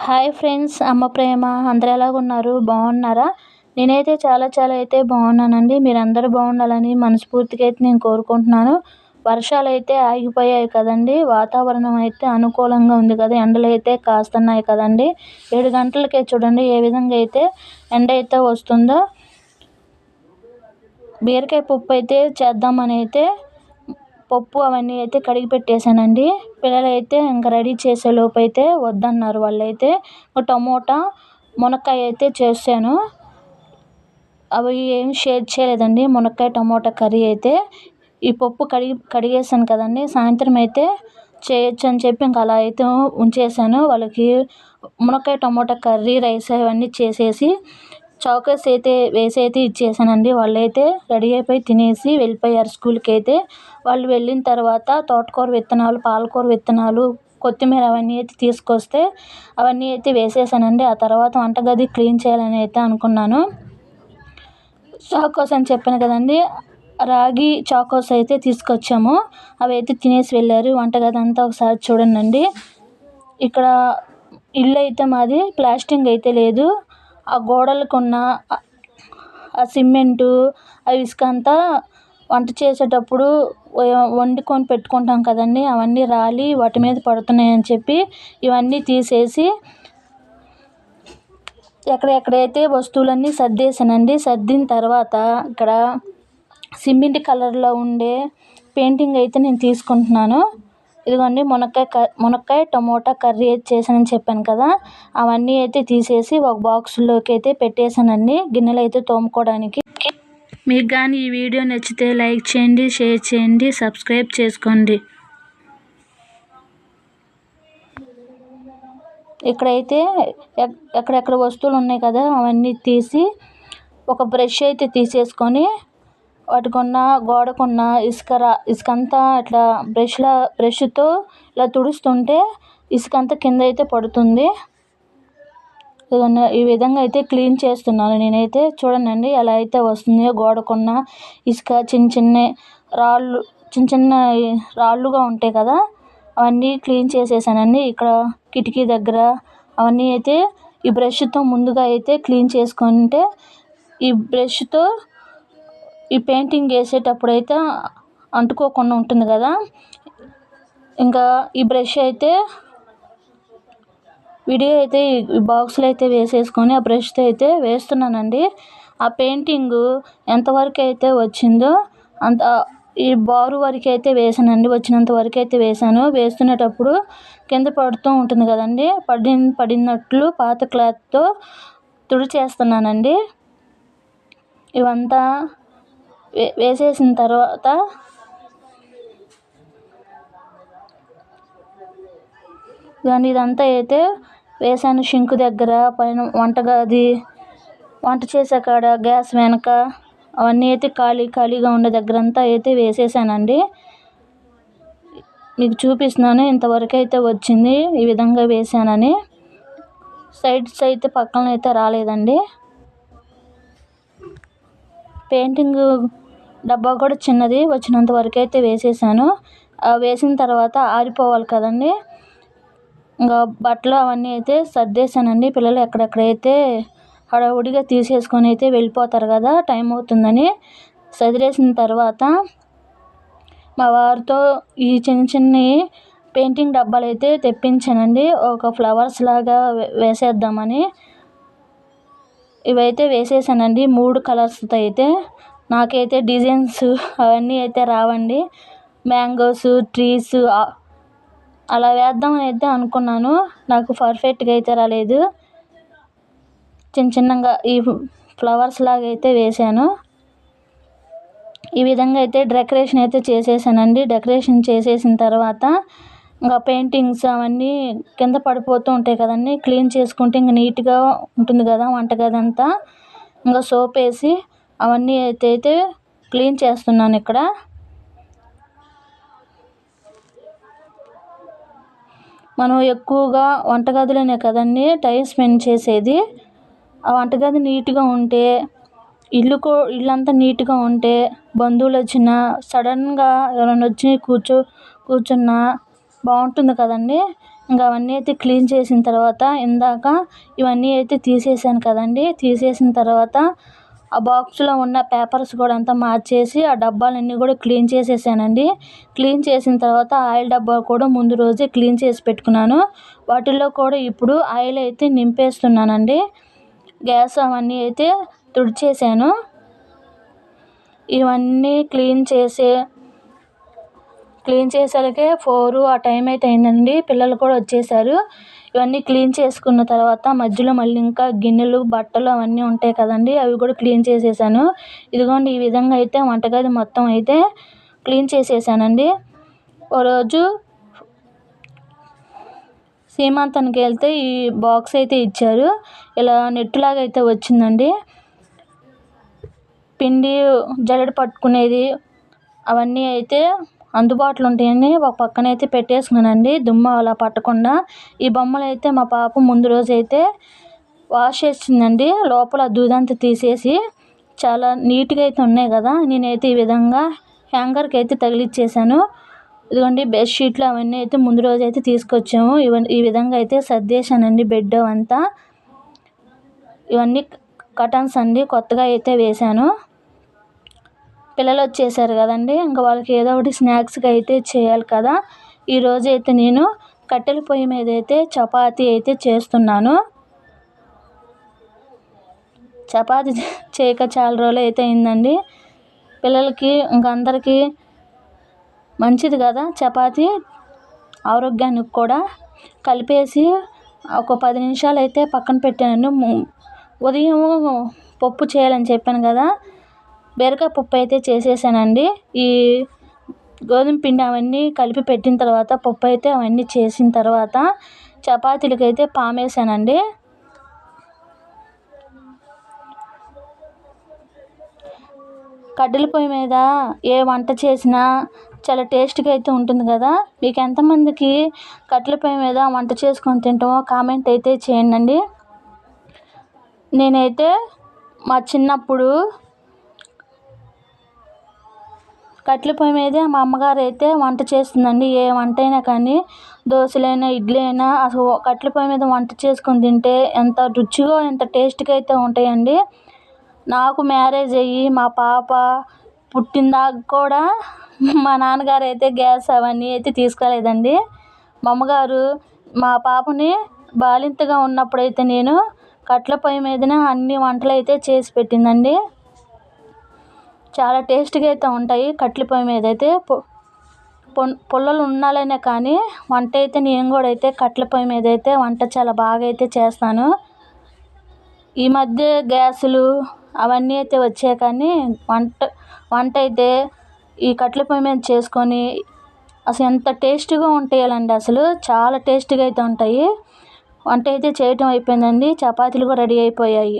Hi friends అమ్మ ప్రేమ అందరు ఎలాగున్నారు బాగున్నారా? నేనైతే చాలా చాలా అయితే బాగున్నానండి. మీరందరూ బాగుండాలని మనస్ఫూర్తిగా అయితే నేను కోరుకుంటున్నాను. వర్షాలు అయితే ఆగిపోయాయి కదండి. వాతావరణం అయితే అనుకూలంగా ఉంది కదా. ఎండలు అయితే కాస్తున్నాయి కదండి. ఏడు గంటలకే చూడండి ఏ విధంగా అయితే ఎండ అయితే వస్తుందో. బీరకాయ పప్పు అయితే చేద్దామని అయితే పప్పు అవన్నీ అయితే కడిగి పెట్టేసానండి పిల్లలైతే ఇంకా రెడీ చేసేలోపు అయితే వద్దన్నారు వాళ్ళైతే. టమోటా మునక్కాయ అయితే చేశాను. అవి ఏం షేర్ చేయలేదండి. మునక్కాయ టమోటా కర్రీ అయితే ఈ పప్పు కడిగి కడిగేసాను కదండి. సాయంత్రం అయితే చేయొచ్చు అని చెప్పి ఇంకా అలా అయితే ఉంచేసాను వాళ్ళకి మునక్కాయ టమోటా కర్రీ రైస్ అవన్నీ చేసేసి చౌకస్ అయితే వేసి అయితే ఇచ్చేసానండి. వాళ్ళైతే రెడీ అయిపోయి తినేసి వెళ్ళిపోయారు స్కూల్కి అయితే వాళ్ళు వెళ్ళిన తర్వాత తోటకూర విత్తనాలు పాలకూర విత్తనాలు కొత్తిమీర అవన్నీ అయితే తీసుకొస్తే అవన్నీ అయితే వేసేసానండి. ఆ తర్వాత వంటగది క్లీన్ చేయాలని అయితే అనుకున్నాను. చాకోస్ అని చెప్పాను కదండి రాగి చాకోస్ అయితే తీసుకొచ్చాము. అవి అయితే తినేసి వెళ్ళారు. వంటగది అంతా ఒకసారి చూడండి ఇక్కడ ఇల్లు అయితే మాది ప్లాస్టింగ్ అయితే లేదు. ఆ గోడలకు ఉన్న ఆ సిమెంటు ఆ ఇసుక అంతా వంట చేసేటప్పుడు వండుకొని పెట్టుకుంటాం కదండి. అవన్నీ రాలి వాటి మీద పడుతున్నాయని చెప్పి ఇవన్నీ తీసేసి ఎక్కడెక్కడైతే వస్తువులన్నీ సర్దేశానండి సర్దిన తర్వాత ఇక్కడ సిమెంట్ కలర్లో ఉండే పెయింటింగ్ అయితే నేను తీసుకుంటున్నాను. ఇదిగోండి మునక్కాయ క మునక్కాయ టమోటా కర్రీ అయితే చేశానని చెప్పాను కదా. అవన్నీ అయితే తీసేసి ఒక బాక్స్లోకి అయితే పెట్టేశానండి. గిన్నెలు అయితే తోముకోవడానికి. మీకు కానీ ఈ వీడియో నచ్చితే లైక్ చేయండి షేర్ చేయండి సబ్స్క్రైబ్ చేసుకోండి. ఇక్కడైతే ఎక్కడెక్కడ వస్తువులు ఉన్నాయి కదా అవన్నీ తీసి ఒక బ్రష్ అయితే తీసేసుకొని వాటికున్న గోడకున్న ఇసుక రా ఇసుక అంతా ఇట్లా బ్రష్లా బ్రష్తో ఇలా తుడుస్తుంటే ఇసుక అంతా కింద అయితే పడుతుంది ఈ విధంగా అయితే క్లీన్ చేస్తున్నాను నేనైతే. చూడండి ఎలా అయితే వస్తుందో గోడకున్న ఇసుక చిన్న చిన్న రాళ్ళు చిన్న చిన్న రాళ్ళుగా ఉంటాయి కదా అవన్నీ క్లీన్ చేసేసానండి. ఇక్కడ కిటికీ దగ్గర అవన్నీ అయితే ఈ బ్రష్తో ముందుగా అయితే క్లీన్ చేసుకుంటే ఈ బ్రష్తో ఈ పెయింటింగ్ వేసేటప్పుడు అయితే అంటుకోకుండా ఉంటుంది కదా. ఇంకా ఈ బ్రష్ అయితే విడిగా అయితే ఈ బాక్స్లో అయితే వేసేసుకొని ఆ బ్రష్తో అయితే వేస్తున్నానండి. ఆ పెయింటింగు ఎంతవరకు అయితే వచ్చిందో అంత ఈ బారు వరకు అయితే వేసానండి. వచ్చినంత వరకు అయితే వేసాను. వేస్తున్నటప్పుడు కింద పడుతూ ఉంటుంది కదండి. పడి పడినట్లు పాత క్లాత్తో తుడిచేస్తున్నానండి. ఇవంతా వేసేసిన తర్వాత కానీ ఇదంతా అయితే వేసాను షింక్ దగ్గర పైన వంటగది వంట చేసే కాడ గ్యాస్ వెనక అవన్నీ అయితే ఖాళీ ఖాళీగా ఉండే దగ్గర అంతా అయితే వేసేసానండి. మీకు చూపిస్తున్నాను ఇంతవరకు అయితే వచ్చింది ఈ విధంగా వేసానని. సైడ్స్ అయితే పక్కన అయితే రాలేదండి. పెయింటింగ్ డబ్బా కూడా చిన్నది వచ్చినంత వరకు అయితే వేసేసాను. వేసిన తర్వాత ఆరిపోవాలి కదండి. ఇంకా బట్టలు అవన్నీ అయితే సర్దేశానండి. పిల్లలు ఎక్కడెక్కడైతే హడావుడిగా తీసేసుకొని అయితే వెళ్ళిపోతారు కదా టైం అవుతుందని. సదిరేసిన తర్వాత మా వారితో ఈ చిన్న చిన్న పెయింటింగ్ డబ్బాలు అయితే తెప్పించానండి. ఒక ఫ్లవర్స్ లాగా వేసేద్దామని. ఇవైతే వేసేసానండి. మూడు కలర్స్తో అయితే. నాకైతే డిజైన్స్ అవన్నీ అయితే రావండి. మ్యాంగోస్ ట్రీస్ అలా వేద్దామని అయితే అనుకున్నాను. నాకు పర్ఫెక్ట్గా అయితే రాలేదు. చిన్న చిన్నగా ఈ ఫ్లవర్స్ లాగా అయితే వేసాను. ఈ విధంగా అయితే డెకరేషన్ అయితే చేసేసానండి. డెకరేషన్ చేసేసిన తర్వాత ఇంకా పెయింటింగ్స్ అవన్నీ కింద పడిపోతూ ఉంటాయి కదండి. క్లీన్ చేసుకుంటే ఇంకా నీట్గా ఉంటుంది కదా వంటగది అంతా. ఇంకా సోప్ వేసి అవన్నీ అయితే అయితే క్లీన్ చేస్తున్నాను ఇక్కడ. మనం ఎక్కువగా వంటగదిలోనే కదండి టైం స్పెండ్ చేసేది. ఆ వంటగది నీట్గా ఉంటే ఇల్లు కూ ఇల్లంతా నీట్గా ఉంటే బంధువులు వచ్చినా సడన్గా ఎవరైనా వచ్చి కూర్చో కూర్చున్నా బాగుంటుంది కదండి. ఇంకా అవన్నీ అయితే క్లీన్ చేసిన తర్వాత ఇందాక ఇవన్నీ అయితే తీసేసాను కదండీ. తీసేసిన తర్వాత ఆ బాక్స్లో ఉన్న పేపర్స్ కూడా అంతా మార్చేసి ఆ డబ్బాలన్నీ కూడా క్లీన్ చేసేసానండి. క్లీన్ చేసిన తర్వాత ఆయిల్ డబ్బా కూడా ముందు రోజే క్లీన్ చేసి పెట్టుకున్నాను. వాటిల్లో కూడా ఇప్పుడు ఆయిల్ అయితే నింపేస్తున్నానండి. గ్యాస్ అవన్నీ అయితే తుడిచేసాను. ఇవన్నీ క్లీన్ చేసే క్లీన్ చేసేసరికి ఫోర్ ఆ టైం అయితే అయిందండి పిల్లలు కూడా వచ్చేసారు. ఇవన్నీ క్లీన్ చేసుకున్న తర్వాత మధ్యలో మళ్ళీ ఇంకా గిన్నెలు బట్టలు అవన్నీ ఉంటాయి కదండి. అవి కూడా క్లీన్ చేసేసాను. ఇదిగోండి ఈ విధంగా అయితే వంటగది మొత్తం అయితే క్లీన్ చేసేసానండి. ఒకరోజు సీమాంతానికి వెళ్తే ఈ బాక్స్ అయితే ఇచ్చారు. ఇలా నెట్టులాగా అయితే వచ్చిందండి. పిండి జల్లెడ పట్టుకునేది అవన్నీ అయితే అందుబాటులో ఉంటాయని ఒక పక్కన అయితే పెట్టేసుకున్నానండి. దుమ్ము అలా పట్టకుండా. ఈ బొమ్మలు అయితే మా పాప ముందు రోజు అయితే వాష్ చేసిందండి. లోపల దూదంతా తీసేసి చాలా నీట్గా అయితే ఉన్నాయి కదా. నేనైతే ఈ విధంగా హ్యాంగర్కి అయితే తగిలిచ్చేసాను. ఇదిగోండి బెడ్షీట్లు అవన్నీ అయితే ముందు రోజు అయితే తీసుకొచ్చాము. ఇవన్నీ ఈ విధంగా అయితే సర్దేశానండి బెడ్ అంతా. ఇవన్నీ కటన్స్ అండి కొత్తగా అయితే వేశాను. పిల్లలు వచ్చేసారు కదండి. ఇంకా వాళ్ళకి ఏదో ఒకటి స్నాక్స్కి అయితే చేయాలి కదా. ఈరోజు అయితే నేను కట్టెల పొయ్యి మీద అయితే చపాతీ అయితే చేస్తున్నాను. చపాతీ చేయక చాలా రోజులు అయితే అయిందండి. పిల్లలకి ఇంక అందరికీ మంచిది కదా చపాతీ. ఆరోగ్యానికి కూడా కలిపేసి ఒక పది నిమిషాలు అయితే పక్కన పెట్టాను. ఉదయం పప్పు చేయాలని చెప్పాను కదా. బీరకాయ పప్పు అయితే చేసేసానండి. ఈ గోధుమ పిండి అవన్నీ కలిపి పెట్టిన తర్వాత పప్పు అయితే అవన్నీ చేసిన తర్వాత చపాతీలకి అయితే పామేసానండి. కట్టెల పొయ్యి మీద ఏ వంట చేసినా చాలా టేస్ట్గా అయితే ఉంటుంది కదా. మీకు ఎంతమందికి కట్టెల పొయ్యి మీద వంట చేసుకొని తింటామో కామెంట్ అయితే చేయండి. నేనైతే మా చిన్నప్పుడు కట్టెల పొయ్యి మీద మా అమ్మగారు అయితే వంట చేస్తుందండి. ఏ వంట అయినా కానీ దోశలైనా ఇడ్లీ అయినా అసలు కట్టెల పొయ్యి మీద వంట చేసుకొని తింటే ఎంత రుచిగా ఎంత టేస్ట్గా అయితే ఉంటాయండి. నాకు మ్యారేజ్ అయ్యి మా పాప పుట్టిన దాకా కూడా మా నాన్నగారు అయితే గ్యాస్ అవన్నీ అయితే తీసుకోలేదండి. మా అమ్మగారు మా పాపని బాలింతగా ఉన్నప్పుడైతే నేను కట్టెల పొయ్యి మీదనే అన్ని వంటలు అయితే చేసి పెట్టిందండి. చాలా టేస్ట్గా అయితే ఉంటాయి. కట్టెల పొయ్యి మీద అయితే పుల్లలు ఉండాలనే కానీ వంట అయితే నేను కూడా అయితే కట్టెల పొయ్యి మీద అయితే వంట చాలా బాగా అయితే చేస్తాను. ఈ మధ్య గ్యాసులు అవన్నీ అయితే వచ్చాయి కానీ వంట వంట అయితే ఈ కట్టెల పొయ్యి మీద చేసుకొని అసలు ఎంత టేస్ట్గా ఉంటాయాలండి అసలు. చాలా టేస్ట్గా అయితే ఉంటాయి. వంట అయితే చేయటం అయిపోయిందండి. చపాతీలు కూడా రెడీ అయిపోయాయి.